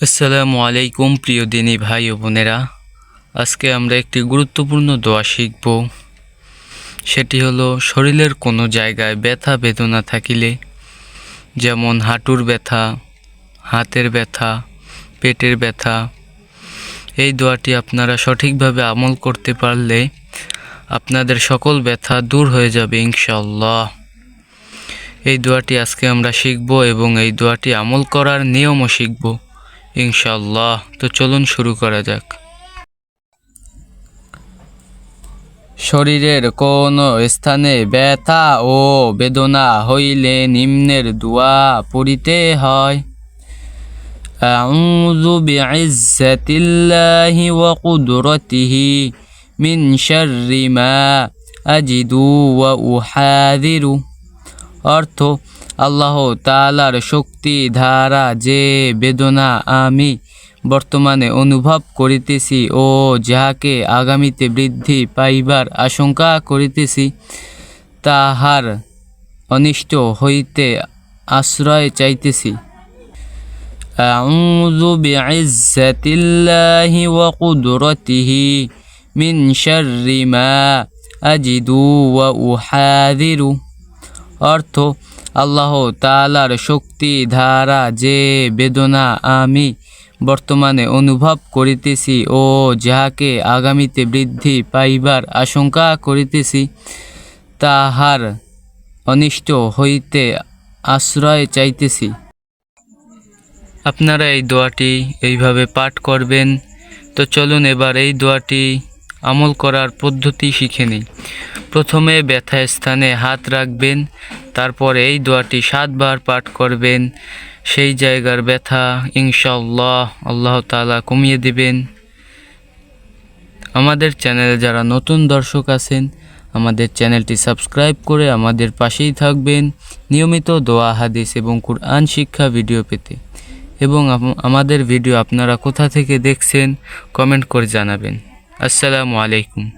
আসসালামু আলাইকুম, প্রিয় দিনী ভাই ও বোনেরা। আজকে আমরা একটি গুরুত্বপূর্ণ দোয়া শিখব। সেটি হলো, শরীরের কোনো জায়গায় ব্যথা, বেদনা থাকিলে, যেমন হাঁটুর ব্যথা, হাতের ব্যথা, পেটের ব্যথা, এই দোয়াটি আপনারা সঠিকভাবে আমল করতে পারলে আপনাদের সকল ব্যথা দূর হয়ে যাবে ইনশাল্লাহ এই দোয়াটি আজকে আমরা শিখব এবং এই দোয়াটি আমল করার নিয়মও শিখব। ইনশাল্লাহ তো চলুন শুরু করা যাক শরীরের কোন স্থানে ব্যথা ও বেদনা হইলে নিম্নের দোয়া পড়িতে হয় أعوذ بعزة الله وقدرته من شر ما أجد وأحاذر অর্থ আল্লাহ তালার শক্তি ধারা যে বেদনা আমি বর্তমানে অনুভব করিতেছি ও যাহাকে আগামীতে বৃদ্ধি পাইবার আশঙ্কা করিতেছি তাহার অনিষ্ট হইতে আশ্রয় চাইতেছি أعوذ بعزة الله وقدرته من شر ما أجد وأحاذر অর্থ আল্লাহ তালার শক্তি, ধারা, যে বেদনা আমি বর্তমানে অনুভব করিতেছি ও যাহাকে আগামীতে বৃদ্ধি পাইবার আশঙ্কা করিতেছি, তাহার অনিষ্ট হইতে আশ্রয় চাইতেছি। আপনারা এই দোয়াটি এইভাবে পাঠ করবেন। তো চলুন এবার এই দোয়াটি আমল করার পদ্ধতি শিখে নিই। প্রথমে ব্যথা স্থানে হাত রাখবেন, তারপর এই দোয়াটি সাতবার পাঠ করবেন। সেই জায়গার ব্যথা ইনশাল্লাহ আল্লাহ তাআলা কমিয়ে দিবেন। আমাদের চ্যানেলে যারা নতুন দর্শক আছেন, আমাদের চ্যানেলটি সাবস্ক্রাইব করে আমাদের পাশেই থাকবেন নিয়মিত দোয়া, হাদিস এবং কুরআন শিক্ষা ভিডিও পেতে। এবং আম- আমাদের ভিডিও আপনারা কোথা থেকে দেখছেন, কমেন্ট করে জানাবেন। আসসালামু আলাইকুম।